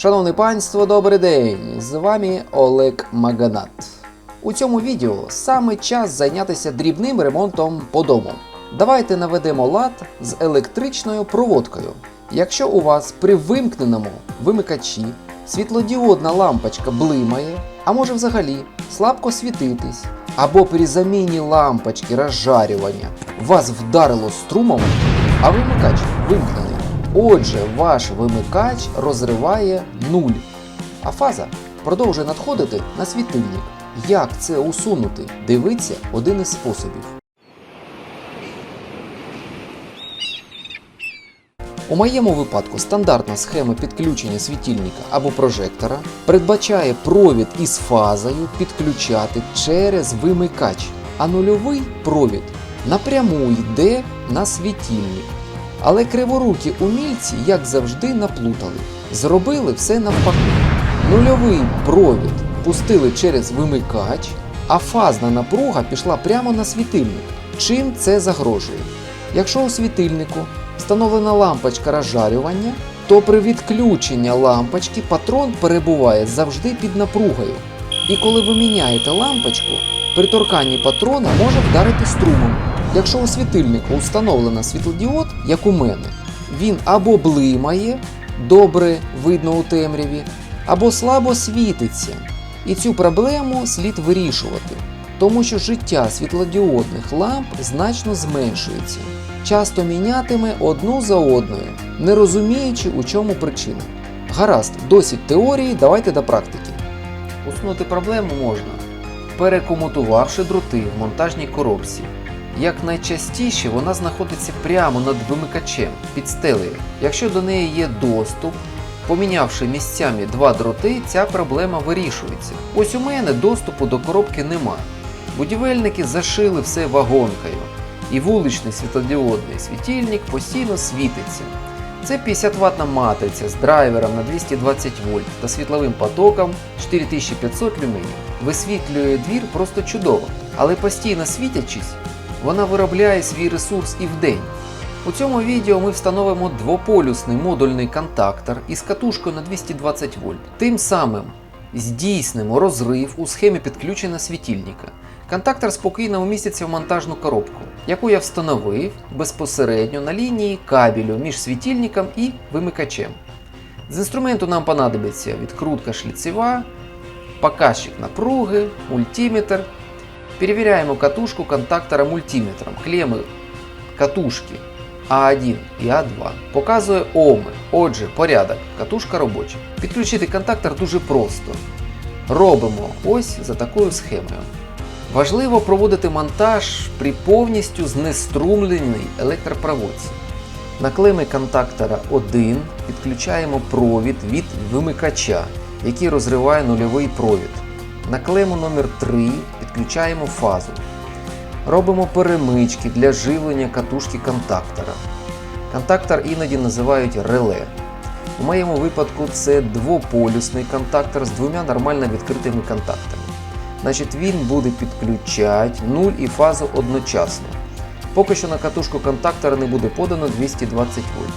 Шановне панство, добрий день! З вами Олег Маганат. У цьому відео саме час зайнятися дрібним ремонтом по дому. Давайте наведемо лад з електричною проводкою. Якщо у вас при вимкненому вимикачі світлодіодна лампочка блимає, а може взагалі слабко світитись, або при заміні лампочки розжарювання вас вдарило струмом, а вимикач вимкнений. Отже, ваш вимикач розриває нуль, а фаза продовжує надходити на світильник. Як це усунути? Дивіться один із способів. У моєму випадку стандартна схема підключення світильника або прожектора передбачає провід із фазою підключати через вимикач, а нульовий провід напряму йде на світильник. Але криворукі умільці, як завжди, наплутали. Зробили все навпаки. Нульовий провід пустили через вимикач, а фазна напруга пішла прямо на світильник. Чим це загрожує? Якщо у світильнику встановлена лампочка розжарювання, то при відключенні лампочки патрон перебуває завжди під напругою. І коли ви міняєте лампочку, при торканні патрона може вдарити струмом. Якщо у світильнику встановлено світлодіод, як у мене, він або блимає, добре видно у темряві, або слабо світиться. І цю проблему слід вирішувати, тому що життя світлодіодних ламп значно зменшується. Часто мінятиме одну за одною, не розуміючи, у чому причина. Гаразд, досить теорії, давайте до практики. Усунути проблему можна, перекомутувавши дроти в монтажній коробці. Як найчастіше вона знаходиться прямо над вимикачем під стелею. Якщо до неї є доступ, помінявши місцями два дроти, ця проблема вирішується. Ось у мене доступу до коробки нема. Будівельники зашили все вагонкою, і вуличний світлодіодний світильник постійно світиться. Це 50 ватна матриця з драйвером на 220 вольт та світловим потоком 4500 люменів. Висвітлює двір просто чудово, але постійно світячись, вона виробляє свій ресурс і вдень. У цьому відео ми встановимо двополюсний модульний контактор із катушкою на 220 вольт. Тим самим здійснимо розрив у схемі підключення світильника. Контактор спокійно уміститься в монтажну коробку, яку я встановив безпосередньо на лінії кабелю між світильником і вимикачем. З інструменту нам понадобиться відкрутка шліцева, показчик напруги, мультиметр. Перевіряємо катушку контактора мультиметром. Клеми катушки А1 і А2 показує ohми. Отже, порядок, катушка робоча. Підключити контактор дуже просто. Робимо ось за такою схемою. Важливо проводити монтаж при повністю знеструмленій електропроводці. На клеми контактора 1 підключаємо провід від вимикача, який розриває нульовий провід. На клему номер 3 підключаємо фазу. Робимо перемички для живлення катушки контактора. Контактор іноді називають реле. У моєму випадку це двополюсний контактор з двома нормально відкритими контактами. Значить, він буде підключати 0 і фазу одночасно. Поки що на катушку контактора не буде подано 220 вольт.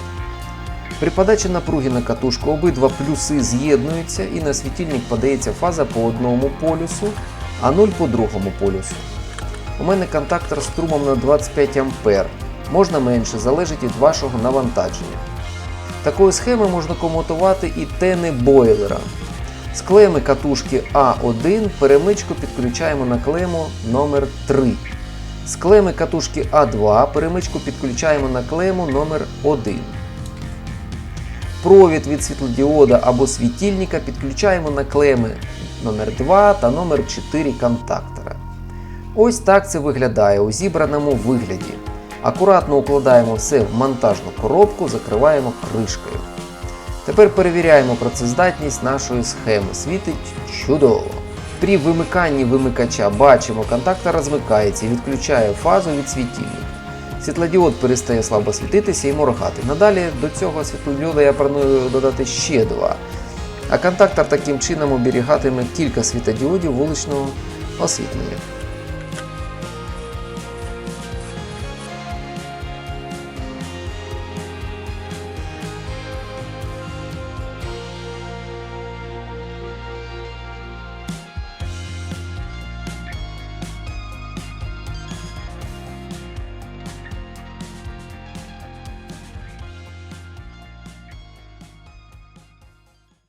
При подачі напруги на катушку обидва плюси з'єднуються і на світильник подається фаза по одному полюсу, а 0 по другому полюсу. У мене контактор з струмом на 25 А. Можна менше, залежить від вашого навантаження. Такою схемою можна комутувати і тени бойлера. З клеми катушки А1 перемичку підключаємо на клему номер 3 З клеми катушки А2 перемичку підключаємо на клему номер 1 Провід від світлодіода або світильника підключаємо на клеми номер 2 та номер 4 контактора. Ось так це виглядає у зібраному вигляді. Акуратно укладаємо все в монтажну коробку, закриваємо кришкою. Тепер перевіряємо працездатність нашої схеми. Світить чудово. При вимиканні вимикача бачимо, контактор розмикається і відключає фазу від світильника. Світлодіод перестає слабо світитися і моргати. Надалі до цього світлодіода я планую додати ще два. А контактор таким чином оберігатиме кілька світодіодів вуличного освітлення.